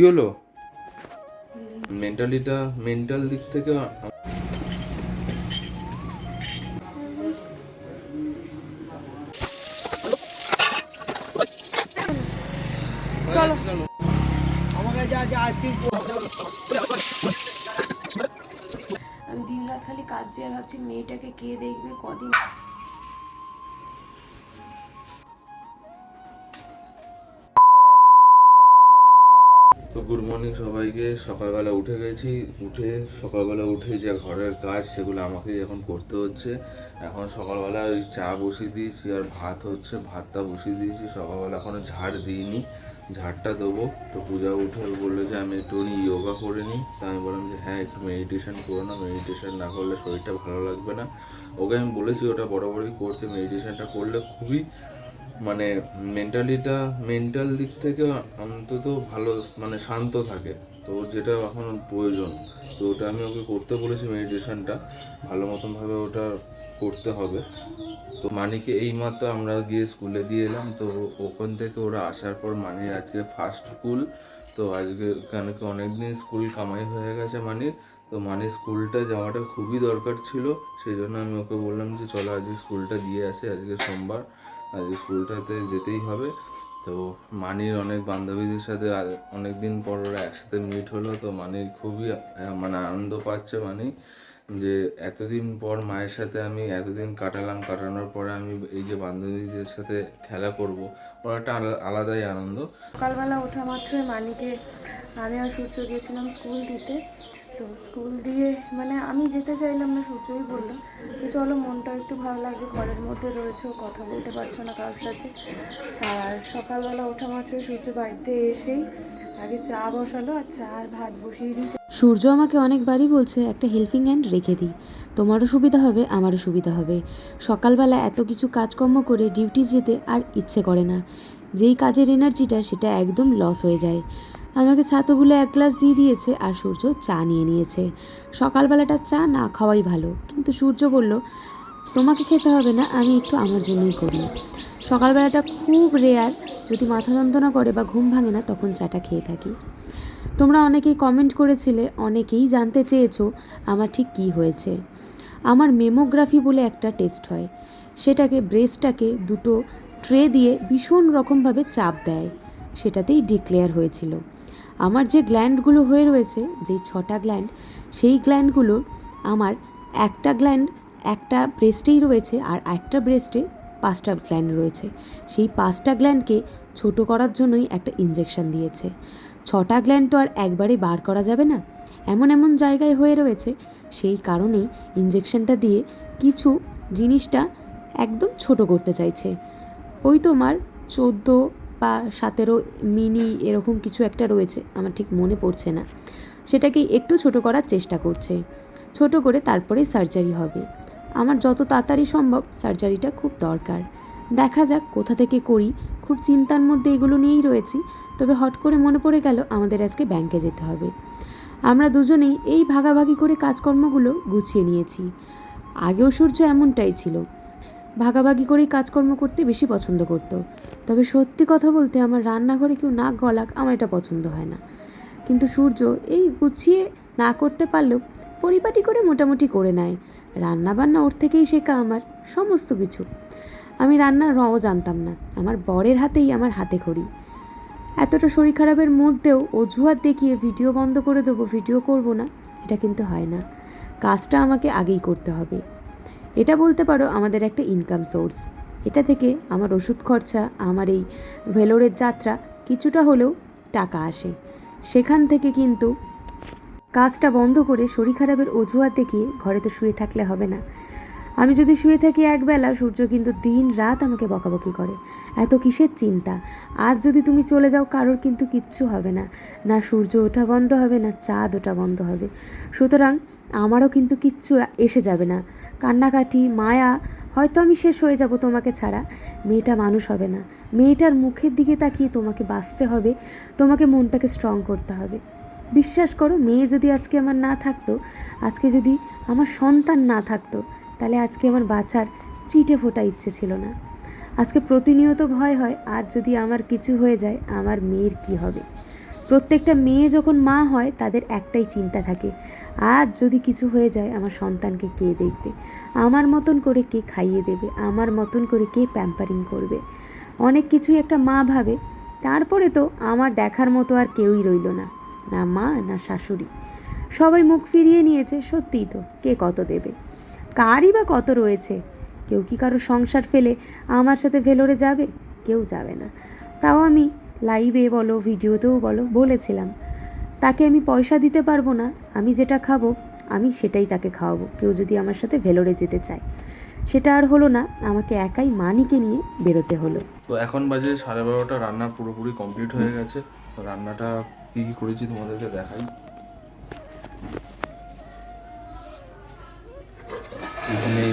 কি হলো? মেন্টালিটা মেন্টাল দিক থেকে আমি দিন রাত খালি কাজ যে ভাবছি মেয়েটাকে কে দেখবে কদিন মর্নিং সবাইকে সকালবেলা উঠে গেছি। উঠে সকালবেলা উঠে যে ঘরের কাজ সেগুলো আমাকেই এখন করতে হচ্ছে। এখন সকালবেলা ওই চা বসিয়ে দিয়েছি আর ভাত হচ্ছে। ভাতটা বসিয়ে দিয়েছি। সকালবেলা এখনও ঝাড় দিইনি। ঝাড়টা দেবো। তো পূজা উঠে বলল যে, আমি একটু ইয়োগা করে নিই। তা আমি বললাম যে হ্যাঁ একটু মেডিটেশন করো না মেডিটেশন না করলে শরীরটা ভালো লাগবে না। ওকে আমি বলেছি, ওটা বরাবরই করতে। মেডিটেশনটা করলে খুবই মানে মেন্টালিটা মেন্টাল দিক থেকে অন্তত ভালো মানে শান্ত থাকে। তো ওর যেটা এখন প্রয়োজন। তো ওটা আমি ওকে করতে বলেছি মেডিটেশনটা ভালো মতনভাবে ওটা করতে হবে। তো মানিকে এই মাত্র আমরা গিয়ে স্কুলে দিয়ে এলাম। তো ওখান থেকে ওরা আসার পর মানির আজকে ফার্স্ট স্কুল তো আজকে কেন কি অনেকদিন স্কুল কামাই হয়ে গেছে মানির। তো মানে স্কুলটা যাওয়াটা খুবই দরকার ছিল। সেই জন্য আমি ওকে বললাম যে, চলো আজকে স্কুলটা দিয়ে আসি। আজকে সোমবার স্কুলটাতে যেতেই হবে। তো মানির অনেক বান্ধবীদের সাথে অনেক দিন পর ওরা একসাথে মিট হলো। তো মানির খুবই মানে আনন্দ পাচ্ছে মানি যে এতদিন পর মায়ের সাথে আমি এতদিন কাটালাম, কাটানোর পরে আমি এই যে বান্ধবীদের সাথে খেলা করব, ওর একটা আলা- আলাদাই আনন্দ। সকালবেলা ওঠা মাত্রই মানিকে আমি আর সূর্য গিয়েছিলাম স্কুল দিতে। তো স্কুল দিয়ে মানে আমি যেতে চাইলাম না সূর্যই বললাম যে চলো, মনটা একটু ভালো লাগবে ঘরের মধ্যে রয়েছে কথা বলতে পারছ না কারোর সাথে। আর সকালবেলা ওঠা মাত্র সূর্য বাড়িতে এসেই আগে চা বসালো আর চা আর ভাত বসিয়ে দিয়েছে। সূর্য আমাকে অনেকবারই বলছে, একটা হেল্পিং হ্যান্ড রেখে দিই তোমারও সুবিধা হবে, আমারও সুবিধা হবে। সকালবেলা এত কিছু কাজকর্ম করে ডিউটি যেতে আর ইচ্ছে করে না। যেই কাজের এনার্জিটা সেটা একদম লস হয়ে যায়। আমাকে ছাতুগুলো এক গ্লাস দিয়ে দিয়েছে আর সূর্য চা নিয়ে নিয়েছে। সকালবেলাটা চা না খাওয়াই ভালো, কিন্তু সূর্য বলল, তোমাকে খেতে হবে না, আমি একটু আমার জন্যই করি। সকালবেলাটা খুব রেয়ার, যদি মাথা যন্ত্রণা করে বা ঘুম ভাঙে না, তখন চাটা খেয়ে থাকি। তোমরা অনেকেই কমেন্ট করেছিলে, অনেকেই জানতে চেয়েছো আমার ঠিক কী হয়েছে। আমার মেমোগ্রাফি বলে একটা টেস্ট হয়। সেটাকে ব্রেস্টটাকে দুটো ট্রে দিয়ে ভীষণ রকমভাবে চাপ দেয়। সেটাতেই ডিক্লেয়ার হয়েছিল। আমার যে গ্ল্যান্ডগুলো হয়ে রয়েছে, যেই ছটা গ্ল্যান্ড সেই গ্ল্যান্ডগুলো আমার একটা গ্ল্যান্ড একটা ব্রেস্টেই রয়েছে আর একটা ব্রেস্টে পাঁচটা গ্ল্যান্ড রয়েছে। সেই পাঁচটা গ্ল্যান্ডকে ছোট করার জন্যই একটা ইঞ্জেকশন দিয়েছে। ছটা গ্ল্যান্ড তো আর একবারে বার করা যাবে না। এমন এমন জায়গায় হয়ে রয়েছে, সেই কারণেই ইঞ্জেকশনটা দিয়ে কিছু জিনিসটা একদম ছোট করতে চাইছে। ওই তোমার চোদ্দ বা সতেরো মিনি এরকম কিছু একটা রয়েছে, আমার ঠিক মনে পড়ছে না। সেটাকে একটু ছোট করার চেষ্টা করছে। ছোট করে তারপরে সার্জারি হবে। আমার যত তাড়াতাড়ি সম্ভব সার্জারিটা খুব দরকার। দেখা যাক কোথা থেকে করি। খুব চিন্তার মধ্যে এগুলো নিয়েই রয়েছি। তবে হট করে মনে পড়ে গেল আমাদের আজকে ব্যাংকে যেতে হবে। আমরা দুজনেই এই ভাগাভাগি করে কাজকর্মগুলো গুছিয়ে নিয়েছি। আগেও সূর্য এমনটাই ছিল। ভাগাভাগি করেই কাজকর্ম করতে বেশি পছন্দ করতো। তবে সত্যি কথা বলতে আমার রান্নাঘরে কেউ নাক গলাক আমার এটা পছন্দ হয় না। কিন্তু সূর্য এই গুছিয়ে না করতে পারলেও পরিপাটি করে মোটামুটি করে নেয়। রান্না বান্না ওর থেকেই শেখা আমার সমস্ত কিছু। আমি রান্নার রও জানতাম না। আমার বরের হাতেই আমার হাতে খড়ি এতটা শরীর খারাপের মধ্যেও অজুহাত দেখিয়ে ভিডিও বন্ধ করে দেবো, ভিডিও করব না, এটা কিন্তু হয় না। কাজটা আমাকে আগেই করতে হবে। এটা বলতে পারো আমাদের একটা ইনকাম সোর্স এটা থেকে আমার ওষুধ খরচা, আমার এই ভেলোরের যাত্রা কিছুটা হলেও টাকা আসে। সেখান থেকে কিন্তু কাজটা বন্ধ করে শরীর খারাপের অজুহাত দেখিয়ে ঘরে তো শুয়ে থাকলে হবে না। আমি যদি শুয়ে থাকি একবেলা, সূর্য কিন্তু দিন রাত আমাকে বকাবকি করে। এত কিসের চিন্তা? আজ যদি তুমি চলে যাও, কারোর কিন্তু কিচ্ছু হবে না। না সূর্য ওঠা বন্ধ হবে, না চাঁদ ওঠা বন্ধ হবে। সুতরাং আমারও কিন্তু কিচ্ছু এসে যাবে না। কান্নাকাটি, মায়া, হয়তো আমি শেষ হয়ে যাব তোমাকে ছাড়া। মেয়েটা মানুষ হবে না। মেয়েটার মুখের দিকে তাকিয়ে তোমাকে বাঁচতে হবে, তোমাকে মনটাকে স্ট্রং করতে হবে। বিশ্বাস করো, মেয়ে যদি আজকে আমার না থাকতো, আজকে যদি আমার সন্তান না থাকতো, তাহলে আজকে আমার বাঁচার চিটে ফোটা ইচ্ছে ছিল না। আজকে প্রতিনিয়ত ভয় হয়, আজ যদি আমার কিছু হয়ে যায়, আমার মেয়ের কি হবে? প্রত্যেকটা মেয়ে যখন মা হয়, তাদের একটাই চিন্তা থাকে, আজ যদি কিছু হয়ে যায়, আমার সন্তানকে কে দেখবে? আমার মতন করে কে খাইয়ে দেবে? আমার মতন করে কে প্যাম্পারিং করবে? অনেক কিছুই একটা মা ভাবে, তারপরে তো আমার দেখার মতো আর কেউই রইল না না মা, না শাশুড়ি। সবাই মুখ ফিরিয়ে নিয়েছে, সত্যিই তো, কে কত দেবে? কারই বা কত রয়েছে? কেউ কি কারও সংসার ফেলে আমার সাথে ভেলোরে যাবে? কেউ যাবে না। তাও আমি লাইভে বলো, ভিডিওতেও বলো, বলেছিলাম, তাকে আমি পয়সা দিতে পারব না, আমি যেটা খাব, আমি সেটাই তাকে খাওয়াবো, কেউ যদি আমার সাথে ভেলোরে যেতে চায়। সেটা আর হলো না, আমাকে একাই মানিকে নিয়ে বেরোতে হলো। তো এখন বাজে সাড়ে বারোটা, রান্না পুরোপুরি কমপ্লিট হয়ে গেছে। রান্নাটা কী কী করেছি তোমাদেরকে দেখাই। এখানে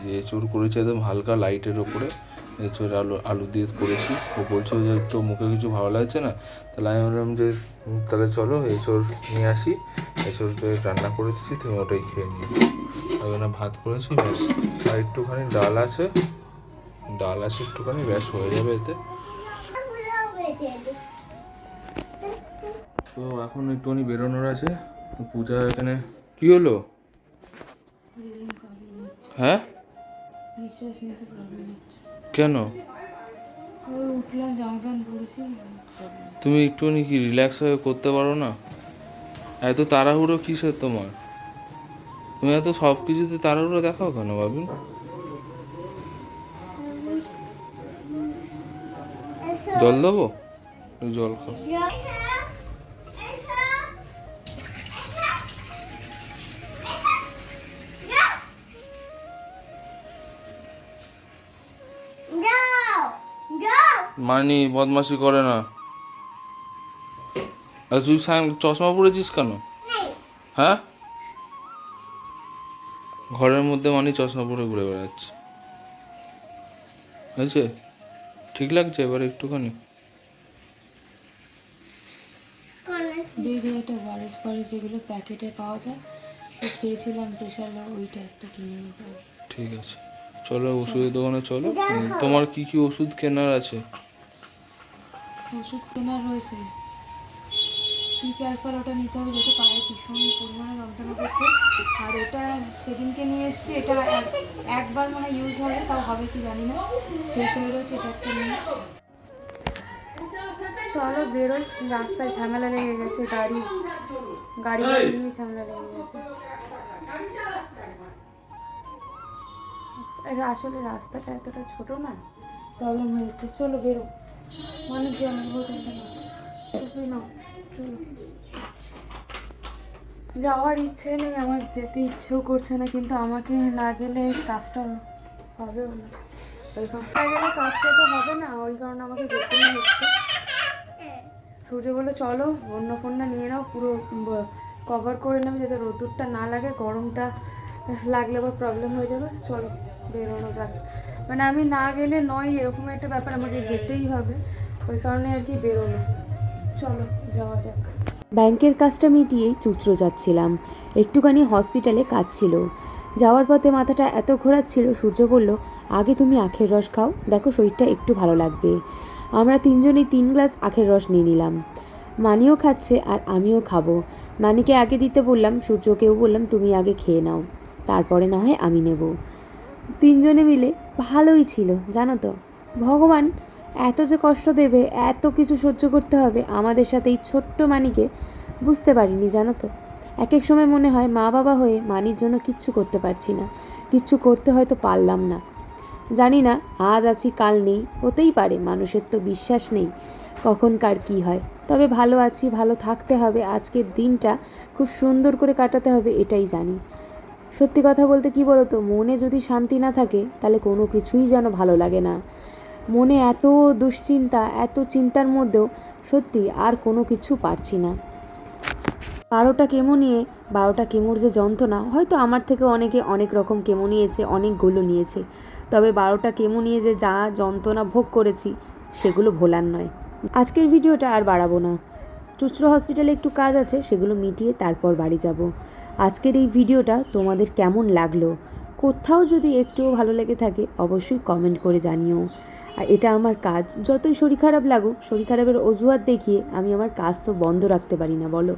যে এঁচড় করেছি একদম হালকা লাইটের ওপরে। এঁচড় আলু আলু দিয়ে করেছি। ও বলছিল যে একটু মুখে কিছু ভালো লাগছে না? তাহলে আমি বললাম যে তাহলে চলো এঁচড় নিয়ে আসি। এঁচড়টা রান্না করে দিচ্ছি তুমি ওটাই খেয়ে নিও। জন্য ভাত করেছি ব্যাস। আর একটুখানি ডাল আছে। ডাল আছে একটুখানি ব্যাস হয়ে যাবে এতে। তো এখন একটুখানি বেরোনোর আছে। পূজা এখানে কি হলো? হ্যাঁ? নিঃশ্বাস নিতে প্রবলেম হচ্ছে। কেন? তুমি একটুখানি কি রিল্যাক্স হয়ে করতে পারো না? এত তাড়াহুড়ো কিসের তোমার? তুমি এত সব কিছুতে তাড়াহুড়ো দেখাও কেন বাবিন জল দেবো? জল খাও। মানি বদমাশি করে না। আর তুই সান- চশমা পরেছিস কেন? হ্যাঁ? ঘরের মধ্যে মানি চশমা পরে ঘুরে বেড়াচ্ছে। হয়েছে ঠিক লাগছে এবার একটুখানি? যেগুলো প্যাকেটে পাওয়া যায় সে খেয়েছিলাম ওইটা একটা কিনে নিতে ঠিক আছে। চলো ওষুধের দোকানে চলো। তোমার কি কি ওষুধ কেনার আছে? ওষুধ কেনার রয়েছে। পি ক্যালফার ওটা নিতে হবে যেহেতু পায়ে ভীষণ পরিমাণে যন্ত্রণা করছে। আর এটা সেদিনকে নিয়ে এসেছি এটা এক- একবার মানে ইউজ হবে তাও হবে কি জানি না। শেষ হয়ে রয়েছে এটা একটা নিয়ে চলো বেরোই। রাস্তায় ঝামেলা লেগে গেছে গাড়ি গাড়ি নিয়ে ঝামেলা লেগে গেছে। আসলে রাস্তাটা এতটা ছোট না প্রবলেম হয়ে যাচ্ছে চলো বেরো। মানুষজন বলতে না চলো। যাওয়ার ইচ্ছে নেই, আমার যেতে ইচ্ছেও করছে না, কিন্তু আমাকে না গেলে কাজটা হবেও না। কারণে গেলে কাজটা তো হবে না, ওই কারণে আমাকে যেতেই হচ্ছে। সূর্য বলে চলো অন্য ফোনটা নিয়ে নাও, পুরো কভার করে নেবে যাতে রোদ্দুরটা না লাগে, গরমটা লাগলে আবার প্রবলেম হয়ে যাবে। চলো। বেরোনো যাক। মানে আমি না গেলে নয়, এরকম একটা ব্যাপার আমাকে যেতেই হবে। ওই কারণে আর কি বেরোনো চলো, যাওয়া যাক। ব্যাংকের কাজটা মিটিয়েই চুচড়ো যাচ্ছিলাম। একটুখানি হসপিটালে কাজ ছিল। যাওয়ার পথে মাথাটা এত ঘোরাচ্ছিল, সূর্য বলল, আগে তুমি আখের রস খাও, দেখো শরীরটা একটু ভালো লাগবে। আমরা তিনজনেই তিন গ্লাস আখের রস নিয়ে নিলাম। মানিও খাচ্ছে আর আমিও খাব। মানিকে আগে দিতে বললাম, সূর্যকেও বললাম, তুমি আগে খেয়ে নাও। তারপরে না হয় আমি নেব। তিনজনে মিলে ভালোই ছিল, জানো তো। ভগবান এত যে কষ্ট দেবে, এত কিছু সহ্য করতে হবে, আমাদের সাথে এই ছোট্ট মানিকে বুঝতে পারিনি, জানো তো। এক এক সময় মনে হয় মা বাবা হয়ে মানির জন্য কিচ্ছু করতে পারছি না, কিচ্ছু করতে হয়তো পারলাম না। জানি না, আজ আছি, কাল নেই, হতেই পারে, মানুষের তো বিশ্বাস নেই কখন কার কী হয়। তবে ভালো আছি, ভালো থাকতে হবে, আজকের দিনটা খুব সুন্দর করে কাটাতে হবে, এটাই জানি। সত্যি কথা বলতে কি বলতো, মনে যদি শান্তি না থাকে, তাহলে কোনো কিছুই যেন ভালো লাগে না। মনে এত দুশ্চিন্তা, এত চিন্তার মধ্যেও সত্যি আর কোনো কিছু পারছি না। বারোটা কেমো নিয়ে বারোটা কেমোর যে যন্ত্রণা, হয়তো আমার থেকে অনেকে অনেক রকম কেমো নিয়েছে অনেকগুলো নিয়েছে। তবে বারোটা কেমো নিয়ে যে যা যন্ত্রণা ভোগ করেছি, সেগুলো ভোলার নয়। আজকের ভিডিওটা আর বাড়াবো না। চুচড়ো হসপিটালে একটু কাজ আছে, সেগুলো মিটিয়ে তারপর বাড়ি যাব। আজকের এই ভিডিওটা তোমাদের কেমন লাগল? কোথাও যদি একটুও ভালো লেগে থাকে, অবশ্যই কমেন্ট করে জানিও। আর এটা আমার কাজ, যতই শরীর খারাপ লাগুক, শরীর খারাপের অজুহাত দেখিয়ে আমি আমার কাজ তো বন্ধ রাখতে পারি না, বলো।